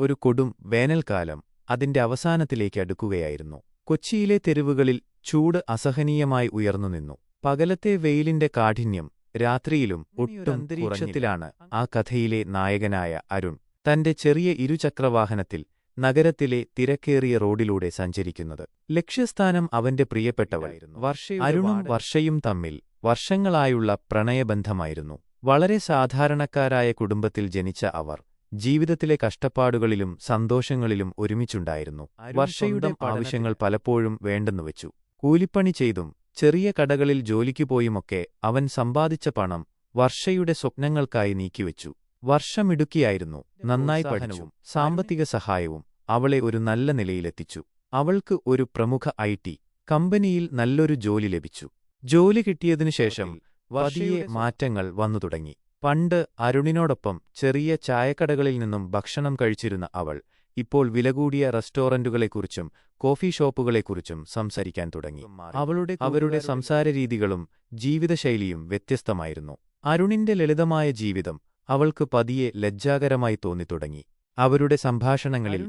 ഒരു കൊടും വേനൽക്കാലം അതിന്റെ അവസാനത്തിലേക്ക് അടുക്കുകയായിരുന്നു. കൊച്ചിയിലെ തെരുവുകളിൽ ചൂട് അസഹനീയമായി ഉയർന്നു നിന്നു. പകലത്തെ വെയിലിന്റെ കാഠിന്യം രാത്രിയിലും ഒട്ടും അന്തരീക്ഷത്തിലാണ് ആ കഥയിലെ നായകനായ അരുൺ തന്റെ ചെറിയ ഇരുചക്രവാഹനത്തിൽ നഗരത്തിലെ തിരക്കേറിയ റോഡിലൂടെ സഞ്ചരിക്കുന്നത്. ലക്ഷ്യസ്ഥാനം അവന്റെ പ്രിയപ്പെട്ടവരായിരുന്നു അരുണും വർഷയും തമ്മിൽ വർഷങ്ങളായുള്ള പ്രണയബന്ധമായിരുന്നു. വളരെ സാധാരണക്കാരായ കുടുംബത്തിൽ ജനിച്ച അവർ ജീവിതത്തിലെ കഷ്ടപ്പാടുകളിലും സന്തോഷങ്ങളിലും ഒരുമിച്ചുണ്ടായിരുന്നു. വർഷയുടെ ആവശ്യങ്ങൾ പലപ്പോഴും വേണ്ടെന്നുവെച്ചു കൂലിപ്പണി ചെയ്തും ചെറിയ കടകളിൽ ജോലിക്കു പോയുമൊക്കെ അവൻ സമ്പാദിച്ച പണം വർഷയുടെ സ്വപ്നങ്ങൾക്കായി നീക്കിവെച്ചു. വർഷമിടുക്കിയായിരുന്നു. നന്നായി പഠനവും സാമ്പത്തിക സഹായവും അവളെ ഒരു നല്ല നിലയിലെത്തിച്ചു. അവൾക്ക് ഒരു പ്രമുഖ ഐ ടി കമ്പനിയിൽ നല്ലൊരു ജോലി ലഭിച്ചു. ജോലി കിട്ടിയതിനുശേഷം വലിയ മാറ്റങ്ങൾ വന്നു തുടങ്ങി. പണ്ട് അരുണിനോടൊപ്പം ചെറിയ ചായക്കടകളിൽ നിന്നും ഭക്ഷണം കഴിച്ചിരുന്ന അവൾ ഇപ്പോൾ വിലകൂടിയ റെസ്റ്റോറന്റുകളെക്കുറിച്ചും കോഫി ഷോപ്പുകളെക്കുറിച്ചും സംസാരിക്കാൻ തുടങ്ങി. അവളുടെ അവരുടെ സംസാരരീതികളും ജീവിതശൈലിയും വ്യത്യസ്തമായിരുന്നു. അരുണിന്റെ ലളിതമായ ജീവിതം അവൾക്ക് പതിയെ ലജ്ജാകരമായി തോന്നിത്തുടങ്ങി അവരുടെ സംഭാഷണങ്ങളിൽ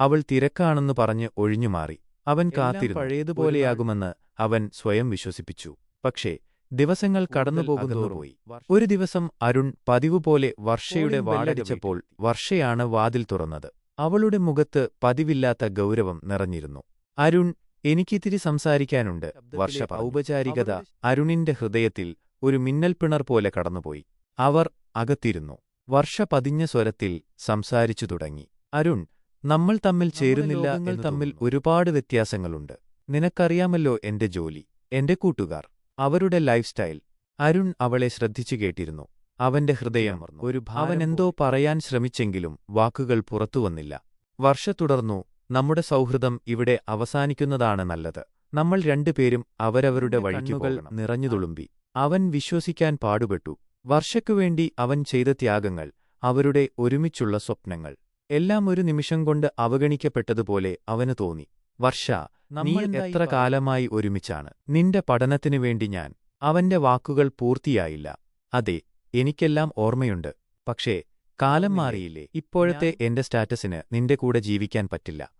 അവൾ തിരക്കാണെന്ന് പറഞ്ഞ് ഒഴിഞ്ഞുമാറി. അവൻ കാത്തിരുന്നു. പഴയതുപോലെയാകുമെന്ന് അവൻ സ്വയം വിശ്വസിപ്പിച്ചു. പക്ഷേ ദിവസങ്ങൾ കടന്നുപോകുന്നതോറുപോയി ഒരു ദിവസം അരുൺ പതിവുപോലെ വർഷയുടെ വാടടിച്ചപ്പോൾ വർഷയാണ് വാതിൽ തുറന്നത്. അവളുടെ മുഖത്ത് പതിവില്ലാത്ത ഗൗരവം നിറഞ്ഞിരുന്നു. അരുൺ എനിക്കിത്തിരി സംസാരിക്കാനുണ്ട്. വർഷ ഔപചാരികത അരുണിന്റെ ഹൃദയത്തിൽ ഒരു മിന്നൽപ്പിണർ പോലെ കടന്നുപോയി. അവർ അകത്തിരുന്നു. വർഷ പതിഞ്ഞ സ്വരത്തിൽ സംസാരിച്ചു തുടങ്ങി. അരുൺ നമ്മൾ തമ്മിൽ ചേരുന്നില്ല തമ്മിൽ ഒരുപാട് വ്യത്യാസങ്ങളുണ്ട്. നിനക്കറിയാമല്ലോ എന്റെ ജോലി. എന്റെ കൂട്ടുകാർ. അവരുടെ ലൈഫ് സ്റ്റൈൽ അരുൺ അവളെ ശ്രദ്ധിച്ചു കേട്ടിരുന്നു. അവന്റെ ഹൃദയം ഒരു ഭാവനെന്തോ പറയാൻ ശ്രമിച്ചെങ്കിലും വാക്കുകൾ പുറത്തുവന്നില്ല വർഷത്തുടർന്നു നമ്മുടെ സൗഹൃദം ഇവിടെ അവസാനിക്കുന്നതാണ് നല്ലത്. നമ്മൾ രണ്ടുപേരും അവരവരുടെ വഴിക്കുകൾ നിറഞ്ഞുതുളുമ്പി അവൻ വിശ്വസിക്കാൻ പാടുപെട്ടു. വർഷക്കുവേണ്ടി അവൻ ചെയ്ത ത്യാഗങ്ങൾ അവരുടെ ഒരുമിച്ചുള്ള സ്വപ്നങ്ങൾ എല്ലാം ഒരു നിമിഷം കൊണ്ട് അവഗണിക്കപ്പെട്ടതുപോലെ അവന് തോന്നി. വർഷ നീ എത്ര കാലമായി ഒരുമിച്ചാണ്? നിന്റെ പഠനത്തിനു വേണ്ടി ഞാൻ. അവന്റെ വാക്കുകൾ പൂർത്തിയായില്ല. അതെ എനിക്കെല്ലാം ഓർമ്മയുണ്ട്. പക്ഷേ കാലം മാറിയില്ലേ? ഇപ്പോഴത്തെ എന്റെ സ്റ്റാറ്റസിന് നിന്റെ കൂടെ ജീവിക്കാൻ പറ്റില്ല.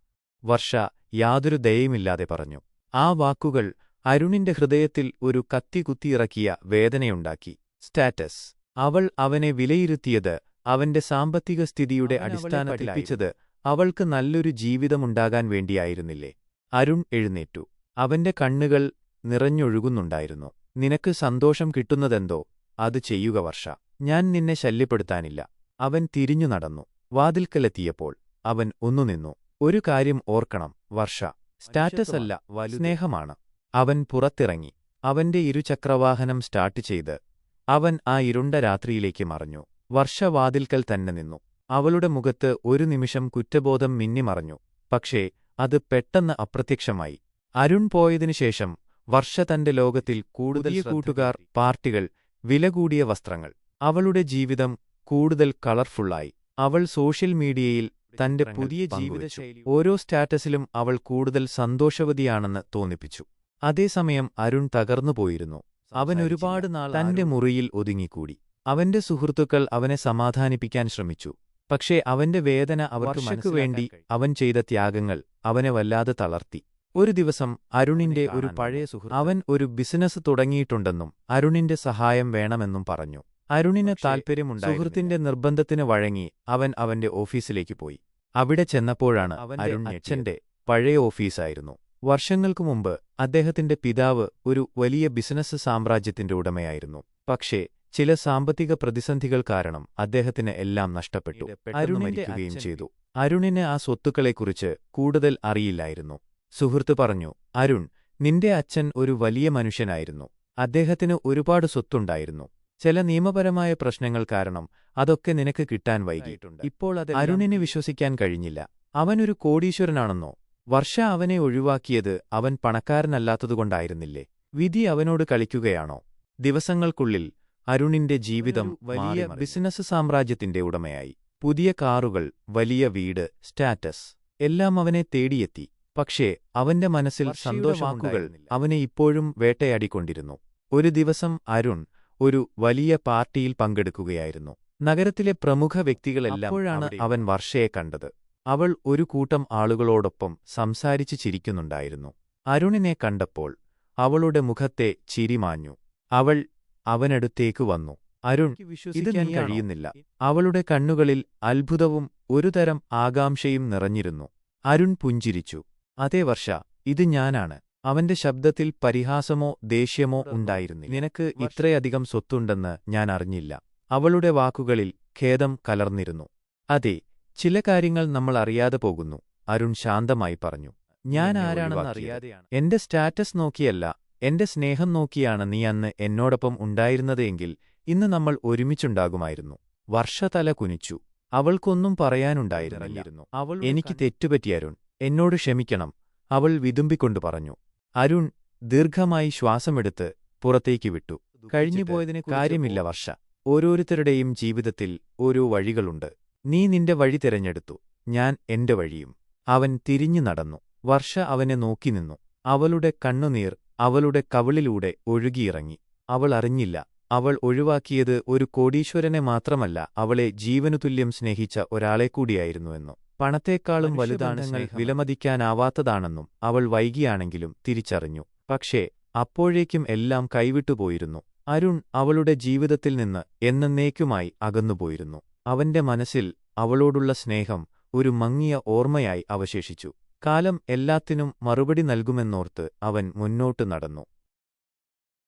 വർഷ യാതൊരു ദയയുമില്ലാതെ പറഞ്ഞു. ആ വാക്കുകൾ അരുണിന്റെ ഹൃദയത്തിൽ ഒരു കത്തികുത്തിയിറക്കിയ വേദനയുണ്ടാക്കി. സ്റ്റാറ്റസ്. അവൾ അവനെ വിലയിരുത്തിയത് അവന്റെ സാമ്പത്തിക സ്ഥിതിയുടെ അടിസ്ഥാനത്തിലപ്പിച്ചത് അവൾക്ക് നല്ലൊരു ജീവിതമുണ്ടാകാൻ വേണ്ടിയായിരുന്നില്ലേ? അരുൺ എഴുന്നേറ്റു. അവന്റെ കണ്ണുകൾ നിറഞ്ഞൊഴുകുന്നുണ്ടായിരുന്നു. നിനക്ക് സന്തോഷം കിട്ടുന്നതെന്തോ? അത് ചെയ്യുക വർഷ. ഞാൻ നിന്നെ ശല്യപ്പെടുത്താനില്ല. അവൻ തിരിഞ്ഞു നടന്നു. വാതിൽക്കലെത്തിയപ്പോൾ അവൻ ഒന്നു നിന്നു. ഒരു കാര്യം ഓർക്കണം വർഷ. സ്റ്റാറ്റസ് അല്ല സ്നേഹമാണ്. അവൻ പുറത്തിറങ്ങി. അവന്റെ ഇരുചക്രവാഹനം സ്റ്റാർട്ട് ചെയ്ത് അവൻ ആ ഇരുണ്ട രാത്രിയിലേക്ക് മറഞ്ഞു. വർഷവാതിൽക്കൽ തന്നെ നിന്നു. അവളുടെ മുഖത്ത് ഒരു നിമിഷം കുറ്റബോധം മിന്നിമറഞ്ഞു പക്ഷേ അത് പെട്ടെന്ന് അപ്രത്യക്ഷമായി. അരുൺ പോയതിനുശേഷം വർഷ തന്റെ ലോകത്തിൽ കൂടുതൽ കൂട്ടുകാർ പാർട്ടികൾ വില കൂടിയ വസ്ത്രങ്ങൾ. അവളുടെ ജീവിതം കൂടുതൽ കളർഫുള്ളായി. അവൾ സോഷ്യൽ മീഡിയയിൽ തന്റെ പുതിയ ജീവിതശൈലി ഓരോ സ്റ്റാറ്റസിലും അവൾ കൂടുതൽ സന്തോഷവതിയാണെന്ന് തോന്നിപ്പിച്ചു. അതേസമയം അരുൺ തകർന്നുപോയിരുന്നു അവൻ ഒരുപാട് നാൾ തന്റെ മുറിയിൽ ഒതുങ്ങിക്കൂടി. അവന്റെ സുഹൃത്തുക്കൾ അവനെ സമാധാനിപ്പിക്കാൻ ശ്രമിച്ചു. പക്ഷേ അവന്റെ വേദന അവർക്ക് വേണ്ടി അവൻ ചെയ്ത ത്യാഗങ്ങൾ അവനെ വല്ലാതെ തളർത്തി. ഒരു ദിവസം അരുണിന്റെ ഒരു പഴയ സുഹൃത്ത് അവൻ ഒരു ബിസിനസ് തുടങ്ങിയിട്ടുണ്ടെന്നും അരുണിന്റെ സഹായം വേണമെന്നും പറഞ്ഞു. അരുണിന് താൽപ്പര്യമുണ്ടായി സുഹൃത്തിന്റെ നിർബന്ധത്തിന് വഴങ്ങി അവൻ അവന്റെ ഓഫീസിലേക്ക് പോയി. അവിടെ ചെന്നപ്പോഴാണ് അരുൺ അച്ഛന്റെ പഴയ ഓഫീസായിരുന്നു. വർഷങ്ങൾക്കു മുമ്പ് അദ്ദേഹത്തിന്റെ പിതാവ് ഒരു വലിയ ബിസിനസ് സാമ്രാജ്യത്തിന്റെ ഉടമയായിരുന്നു. പക്ഷേ ചില സാമ്പത്തിക പ്രതിസന്ധികൾ കാരണം അദ്ദേഹത്തിന് എല്ലാം നഷ്ടപ്പെട്ടു. അരുണിക്കുകയും മരിക്കുകയും ചെയ്തു. അരുണിന് ആ സ്വത്തുക്കളെക്കുറിച്ച് കൂടുതൽ അറിയില്ലായിരുന്നു. സുഹൃത്ത് പറഞ്ഞു അരുൺ നിന്റെ അച്ഛൻ ഒരു വലിയ മനുഷ്യനായിരുന്നു. അദ്ദേഹത്തിന് ഒരുപാട് സ്വത്തുണ്ടായിരുന്നു. ചില നിയമപരമായ പ്രശ്നങ്ങൾ കാരണം അതൊക്കെ നിനക്ക് കിട്ടാൻ വൈകിയിട്ടുണ്ട് ഇപ്പോൾ അത് അരുണിന് വിശ്വസിക്കാൻ കഴിഞ്ഞില്ല. അവനൊരു കോടീശ്വരനാണെന്നോ? വർഷ അവനെ ഒഴിവാക്കിയത് അവൻ പണക്കാരനല്ലാത്തതുകൊണ്ടായിരുന്നില്ലേ? വിധി അവനോട് കളിക്കുകയാണോ? ദിവസങ്ങൾക്കുള്ളിൽ അരുണിന്റെ ജീവിതം വലിയ ബിസിനസ് സാമ്രാജ്യത്തിന്റെ ഉടമയായി. പുതിയ കാറുകൾ വലിയ വീട് സ്റ്റാറ്റസ് എല്ലാം അവനെ തേടിയെത്തി. പക്ഷേ അവന്റെ മനസ്സിൽ സന്തോഷവാക്കുകൾ അവനെ ഇപ്പോഴും വേട്ടയാടിക്കൊണ്ടിരുന്നു. ഒരു ദിവസം അരുൺ ഒരു വലിയ പാർട്ടിയിൽ പങ്കെടുക്കുകയായിരുന്നു. നഗരത്തിലെ പ്രമുഖ വ്യക്തികളെല്ലാം അപ്പോഴാണ് അവൻ വർഷയെ കണ്ടത്. അവൾ ഒരു കൂട്ടം ആളുകളോടൊപ്പം സംസാരിച്ച് ചിരിക്കുന്നുണ്ടായിരുന്നു. അരുണിനെ കണ്ടപ്പോൾ അവളുടെ മുഖത്തെ ചിരിമാഞ്ഞു. അവൾ അവനടുത്തേക്ക് വന്നു. അരുൺ ഇത് ഞാൻ കഴിയുന്നില്ല. അവളുടെ കണ്ണുകളിൽ അത്ഭുതവും ഒരുതരം ആകാംക്ഷയും നിറഞ്ഞിരുന്നു. അരുൺ പുഞ്ചിരിച്ചു. അതേ വർഷ ഇത് ഞാനാണ്. അവന്റെ ശബ്ദത്തിൽ പരിഹാസമോ ദേഷ്യമോ ഉണ്ടായിരുന്നു നിനക്ക് ഇത്രയധികം സ്വത്തുണ്ടെന്ന് ഞാൻ അറിഞ്ഞില്ല. അവളുടെ വാക്കുകളിൽ ഖേദം കലർന്നിരുന്നു. അതെ ചില കാര്യങ്ങൾ നമ്മൾ അറിയാതെ പോകുന്നു അരുൺ ശാന്തമായി പറഞ്ഞു. ഞാൻ ആരാണെന്ന് അറിയാതെയാണ്. എന്റെ സ്റ്റാറ്റസ് നോക്കിയല്ല എന്റെ സ്നേഹം നോക്കിയാണ് നീ അന്ന് എന്നോടൊപ്പം ഉണ്ടായിരുന്നതെങ്കിൽ ഇന്ന് നമ്മൾ ഒരുമിച്ചുണ്ടാകുമായിരുന്നു. വർഷതല കുനിച്ചു. അവൾക്കൊന്നും പറയാനുണ്ടായിരുന്നില്ലായിരുന്നു അവൾ എനിക്ക് തെറ്റുപറ്റി അരുൺ. എന്നോട് ക്ഷമിക്കണം. അവൾ വിതുമ്പിക്കൊണ്ടു പറഞ്ഞു. അരുൺ ദീർഘമായി ശ്വാസമെടുത്ത് പുറത്തേക്ക് വിട്ടു. കഴിഞ്ഞുപോയതിന് കാര്യമില്ല വർഷ. ഓരോരുത്തരുടെയും ജീവിതത്തിൽ ഓരോ വഴികളുണ്ട്. നീ നിന്റെ വഴി തിരഞ്ഞെടുത്തു. ഞാൻ എന്റെ വഴിയും. അവൻ തിരിഞ്ഞു നടന്നു. വർഷ അവനെ നോക്കി നിന്നു. അവളുടെ കണ്ണുനീർ അവളുടെ കവിളിലൂടെ ഒഴുകിയിറങ്ങി. അവൾ അറിഞ്ഞില്ല. അവൾ ഒഴിവാക്കിയത് ഒരു കോടീശ്വരനെ മാത്രമല്ല അവളെ ജീവനുതുല്യം സ്നേഹിച്ച ഒരാളെക്കൂടിയായിരുന്നുവെന്നും പണത്തേക്കാളും വലുതാണ് വിലമതിക്കാനാവാത്തതാണെന്നും അവൾ വൈകിയാണെങ്കിലും തിരിച്ചറിഞ്ഞു. പക്ഷേ അപ്പോഴേക്കും എല്ലാം കൈവിട്ടുപോയിരുന്നു. അരുൺ അവളുടെ ജീവിതത്തിൽ നിന്ന് എന്നേക്കുമായി അകന്നുപോയിരുന്നു. അവന്റെ മനസ്സിൽ അവളോടുള്ള സ്നേഹം ഒരു മങ്ങിയ ഓർമ്മയായി അവശേഷിച്ചു. കാലം എല്ലാത്തിനും മറുപടി നൽകുമെന്നോർത്ത് അവൻ മുന്നോട്ടു നടന്നു.